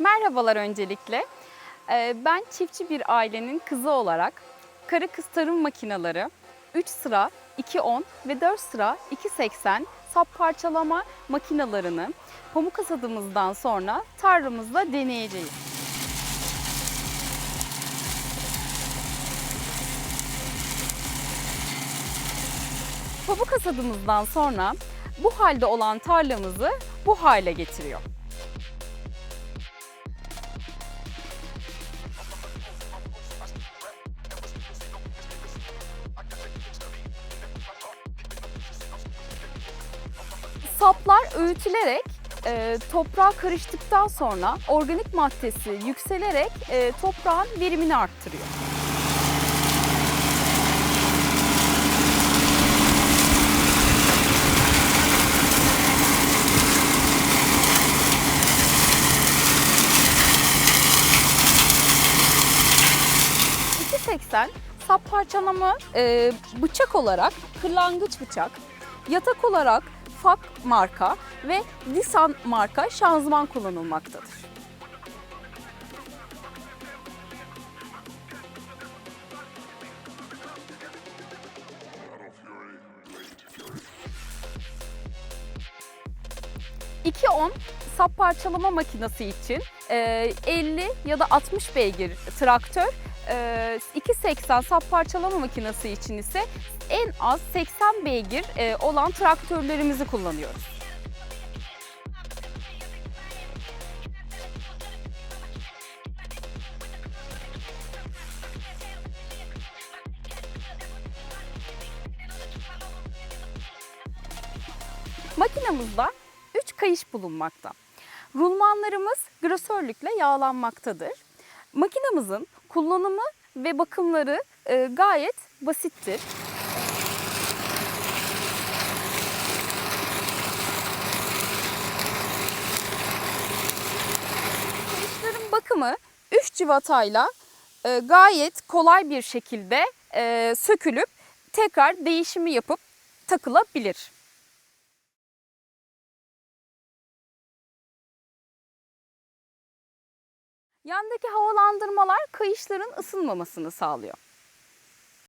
Merhabalar öncelikle. Ee, Ben çiftçi bir ailenin kızı olarak karı kız tarım makineleri 3 sıra 2.10 ve 4 sıra 2.80 sap parçalama makinalarını pamuk hasadımızdan sonra tarlamızda deneyeceğiz. Pamuk hasadımızdan sonra bu halde olan tarlamızı bu hale getiriyor. Saplar öğütülerek e, toprağa karıştıktan sonra organik maddesi yükselerek e, toprağın verimini arttırıyor. ...2.80 sap parçalama e, bıçak olarak kırlangıç bıçak, yatak olarak FAK marka ve Disan marka şanzıman kullanılmaktadır. ...2.10 sap parçalama makinesi için e, 50 ya da 60 beygir traktör, 2.80 sap parçalama makinesi için ise en az 80 beygir e, olan traktörlerimizi kullanıyoruz. Makinamızda 3 kayış bulunmakta. Rulmanlarımız grosörlükle yağlanmaktadır. Makinamızın kullanımı ve bakımları e, gayet basittir. Kayışların bakımı 3 civatayla e, gayet kolay bir şekilde e, sökülüp tekrar değişimi yapıp takılabilir. Yandaki havalandırmalar kayışların ısınmamasını sağlıyor.